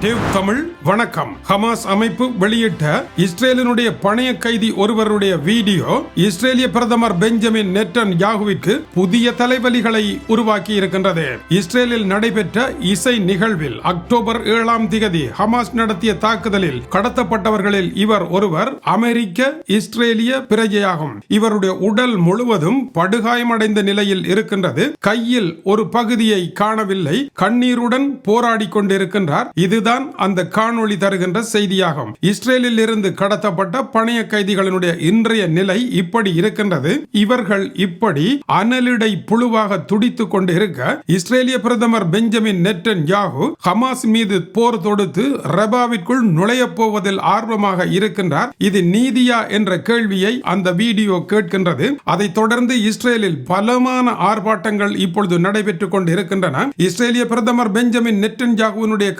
Tube Tamil வணக்கம். Hamas அமைப்பு வெளியிட்ட இஸ்ரேலினுடைய பணைய கைதி ஒருவருடைய வீடியோ இஸ்ரேலிய பிரதமர் பெஞ்சமின் நெட்டன் யாகுவிற்கு புதிய தலைவலிகளை உருவாக்கி இருக்கின்றது இஸ்ரேலில் நடைபெற்ற இசை நிகழ்வில் அக்டோபர் ஏழாம் திகதி ஹமாஸ் நடத்திய தாக்குதலில் கடத்தப்பட்டவர்களில் இவர் ஒருவர் அமெரிக்க இஸ்ரேலிய பிரஜையாகும். இவருடைய உடல் முழுவதும் படுகாயமடைந்த நிலையில் இருக்கின்றது. கையில் ஒரு பகுதியை காணவில்லை. கண்ணீருடன் போராடி கொண்டிருக்கின்றார். இதுதான் அந்த காணொளி தருகின்ற செய்தியாகும். இஸ்ரேலில் இருந்து கடத்தப்பட்ட பணைய கைதிகளினுடைய இன்றைய நிலை இப்படி இருக்கின்றது. இவர்கள் இப்படி அனலிடை புழுவாக துடித்துக் கொண்டு இருக்க இஸ்ரேலிய பிரதமர் பெஞ்சமின் நெட்டன் யாகு ஹமாஸ் மீது போர் தொடுத்து ரபாவிற்குள் நுழைய போவதில் ஆர்வமாக இருக்கின்றார். இது நீதியா என்ற கேள்வியை அந்த வீடியோ கேட்கின்றது. அதைத் தொடர்ந்து இஸ்ரேலில் பலமான ஆர்ப்பாட்டங்கள் இப்பொழுது நடைபெற்றுக் கொண்டு இருக்கின்றன இஸ்ரேலிய பிரதமர் பெஞ்சமின் நெட்டன்யாகுவினுடைய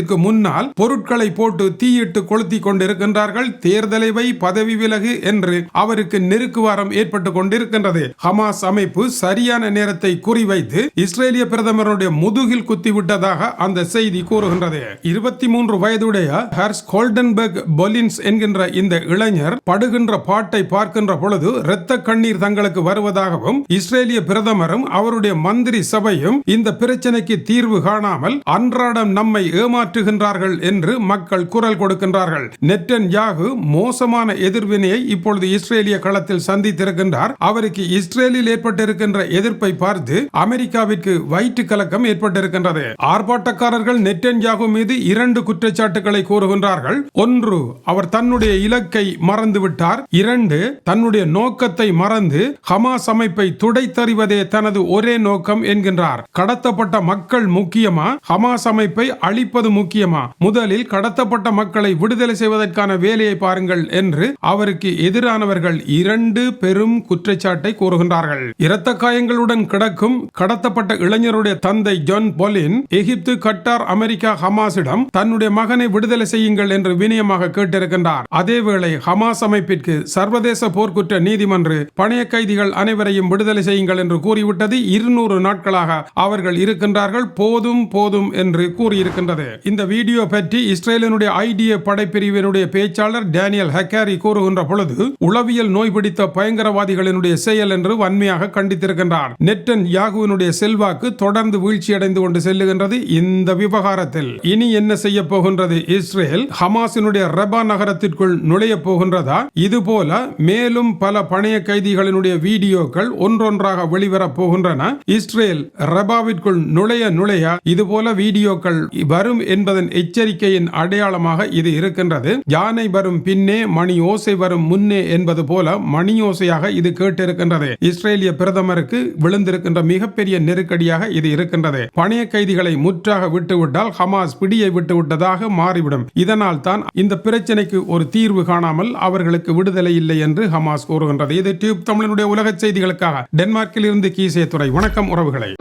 காரியாலயத்திற்கு முன்னால் பொருட்களை போட்டு தீயிட்டு கொளுத்தி கொண்டிருக்கின்றார்கள். தேர்தலை வை பதவி விலகு என்று அவருக்கு நெருக்குவாரம் ஏற்பட்டுக் கொண்டிருக்கின்றது. ஹமாஸ் அமைப்பு சரியான நேரத்தை குறிவைத்து இஸ்ரேலிய பிரதமருடைய முதுகில் குத்திவிட்டதாக அந்த செய்தி கூறுகின்றது. இருபத்தி மூன்று வயதுடைய ஹர்ஸ் கோல்டன்பர்க் பொலின்ஸ் என்கின்ற இந்த இளைஞர் படுகின்ற பாட்டை பார்க்கின்ற பொழுது இரத்த கண்ணீர் தங்களுக்கு வருவதாகவும் இஸ்ரேலிய பிரதமரும் அவருடைய மந்திரி சபையும் இந்த பிரச்சனைக்கு தீர்வு காணாமல் அன்றாடம் நம்மை ஏமாற்ற ஏமாற்றுகின்றார்கள் என்று மக்கள் குரல் கொடுக்கின்றார்கள். நெட்டன் யாகு மோசமான எதிர்வினையை இப்பொழுது இஸ்ரேலிய களத்தில் சந்தித்திருக்கின்றார். அவருக்கு இஸ்ரேலில் ஏற்பட்டிருக்கின்ற எதிர்ப்பை பார்த்து அமெரிக்காவிற்கு வயிற்று கலக்கம் ஏற்பட்டிருக்கின்றது. ஆர்ப்பாட்டக்காரர்கள் நெட்டன் யாகு மீது இரண்டு குற்றச்சாட்டுகளை கூறுகின்றார்கள். ஒன்று அவர் தன்னுடைய இலக்கை மறந்துவிட்டார். இரண்டு தன்னுடைய நோக்கத்தை மறந்து ஹமாஸ் அமைப்பை துடைத்தறிவதே தனது ஒரே நோக்கம் என்கின்றார். கடத்தப்பட்ட மக்கள் முக்கியமா? ஹமாஸ் அமைப்பை அழிப்பது முக்கியமா? முதலில் கடத்தப்பட்ட மக்களை விடுதலை செய்வதற்கான வேலையை பாருங்கள் என்று அவருக்கு எதிரானவர்கள் இரண்டு பெரும் குற்றச்சாட்டை கூறுகின்றார்கள். இரத்த காயங்களுடன் கிடக்கும் கடத்தப்பட்ட இளைஞருடைய தந்தை Jon Polin Egypt Qatar America ஹமாஸிடம் தன்னுடைய மகனை விடுதலை செய்யுங்கள் என்று வினயமாக கேட்டிருக்கின்றார். அதேவேளை ஹமாஸ் அமைப்பிற்கு சர்வதேச போர்க்குற்ற நீதிமன்று பணைய கைதிகள் அனைவரையும் விடுதலை செய்யுங்கள் என்று கூறிவிட்டது. இருநூறு நாட்களாக அவர்கள் இருக்கின்றார்கள். போதும் போதும் என்று கூறியிருக்கின்றது. இந்த வீடியோ பற்றி இஸ்ரேலினுடைய ஐடிய படைப்பிரிவினுடைய பேச்சாளர் டேனியல் ஹெக்காரி கூறுகின்ற பொழுது உளவியல் நோய் பிடித்த பயங்கரவாதிகளினுடைய செயல் என்று வன்மையாக கண்டித்திருக்கின்றார். நெட்டன் யாகுவினுடைய செல்வாக்கு தொடர்ந்து வீழ்ச்சியடைந்து கொண்டு செல்லுகின்றது இந்த விவகாரத்தில். இனி என்ன செய்ய போகின்றது? இஸ்ரேல் ஹமாஸினுடைய ரபா நகரத்திற்குள் நுழைய போகின்றதா? இதுபோல மேலும் பல பணைய கைதிகளினுடைய வீடியோக்கள் ஒன்றொன்றாக வெளிவரப் போகின்றன. இஸ்ரேல் ரபாவிற்குள் நுழைய நுழைய? இதுபோல வீடியோக்கள் வரும் என்பதன் எச்சரிக்கையின் அடையாளமாக இது இருக்கின்றது. யானை வரும் பின்னே மணி ஓசை வரும் முன்னே என்பது போல மணி ஓசையாக இது கேட்டிருக்கின்றது. இஸ்ரேலிய பிரதமருக்கு விழுந்திருக்கின்ற மிகப்பெரிய நெருக்கடியாக இது இருக்கின்றது. பணைய கைதிகளை முற்றாக விட்டுவிட்டால் ஹமாஸ் பிடியை விட்டுவிட்டதாக மாறிவிடும். இதனால் தான் இந்த பிரச்சனைக்கு ஒரு தீர்வு காணாமல் அவர்களுக்கு விடுதலை இல்லை என்று ஹமாஸ் கூறுகின்றது. இது டியூப் தமிழனுடைய உலக செய்திகளுக்காக. டென்மார்க்கில் இருந்து கீசே துறை வணக்கம் உறவுகளை.